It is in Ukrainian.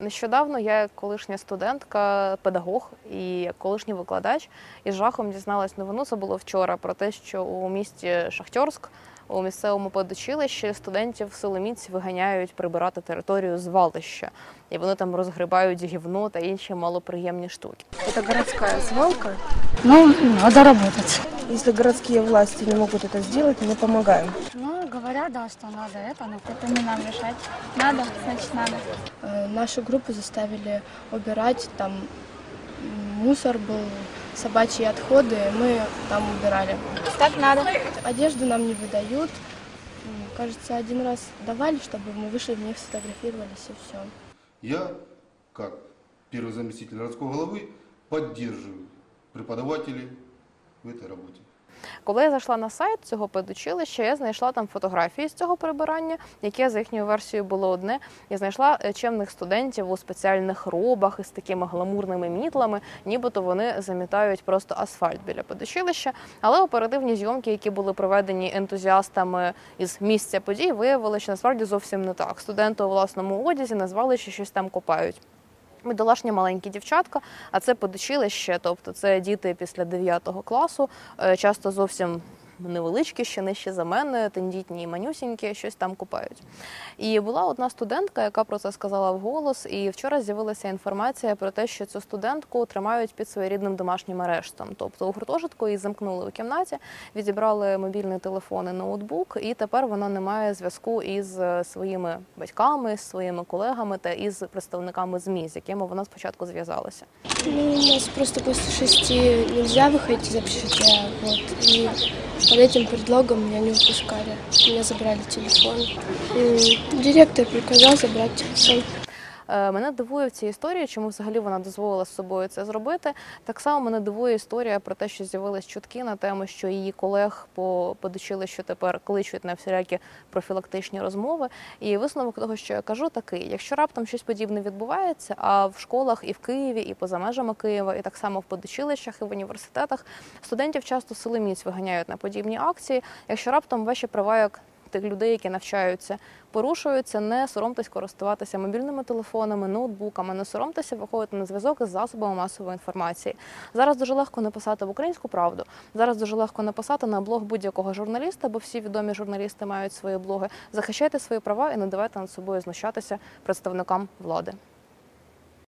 Нещодавно я, як колишня студентка, педагог і колишній викладач, із жахом дізналась новину. Це було вчора про те, що у місті Шахтьорськ у місцевому педучилищі студентів силоміць виганяють прибирати територію звалища, і вони там розгрибають гівно та інші малоприємні штуки. Это городская свалка. Ну, надо работать. Если городские власти не могут это сделать, мы помогаем. Ну, говорят, да, что надо это, но это не нам решать. Надо, значит надо. Э, Нашу группу заставили убирать, там мусор был, собачьи отходы, мы там убирали. Так надо. Одежду нам не выдают. Кажется, один раз давали, чтобы мы вышли в них сфотографировались и все. Я, как первый заместитель городского головы, поддерживаю преподавателей в этой работе. Коли я зайшла на сайт цього педучилища, я знайшла там фотографії з цього прибирання, яке за їхньою версією було одне. Я знайшла е, чемних студентів у спеціальних робах із такими гламурними мітлами, нібито вони замітають просто асфальт біля педучилища. Але оперативні зйомки, які були проведені ентузіастами із місця подій, виявили, що насправді зовсім не так. Студенти у власному одязі назвали, що щось там копають. Бідолашні маленькі дівчатка, а це подучилище, тобто це діти після 9 класу, е, часто зовсім невеличкі, ще нижче за мене, тендітні і манюсінькі, щось там купають. І була одна студентка, яка про це сказала вголос. І вчора з'явилася інформація про те, що цю студентку тримають під своєрідним домашнім арештом. Тобто у гуртожитку її замкнули у кімнаті, відібрали мобільний телефон і ноутбук, і тепер вона не має зв'язку із е, своїми батьками, з своїми колегами та із представниками ЗМІ, з якими вона спочатку зв'язалася. Ну, у нас просто после шести нельзя выходить из общежития, вот, под этим предлогом меня не выпускали. Меня забрали телефон. И Директор приказал забрать телефон. Е, Мене дивує в цій історії, чому взагалі вона дозволила з собою це зробити. Так само мене дивує історія про те, що з'явились чутки на тему, що її колег по подучилищу тепер кличуть на всілякі профілактичні розмови. І висновок того, що я кажу, такий: якщо раптом щось подібне відбувається, а в школах і в Києві, і поза межами Києва, і так само в подучилищах і в університетах студентів часто силоміць виганяють на подібні акції. Якщо раптом ваші права як тих людей, які навчаються, порушуються, не соромтесь користуватися мобільними телефонами, ноутбуками, не соромтеся виходити на зв'язок із засобами масової інформації. Зараз дуже легко написати в українську правду. Зараз дуже легко написати на блог будь-якого журналіста, бо всі відомі журналісти мають свої блоги. Захищайте свої права і не давайте над собою знущатися представникам влади.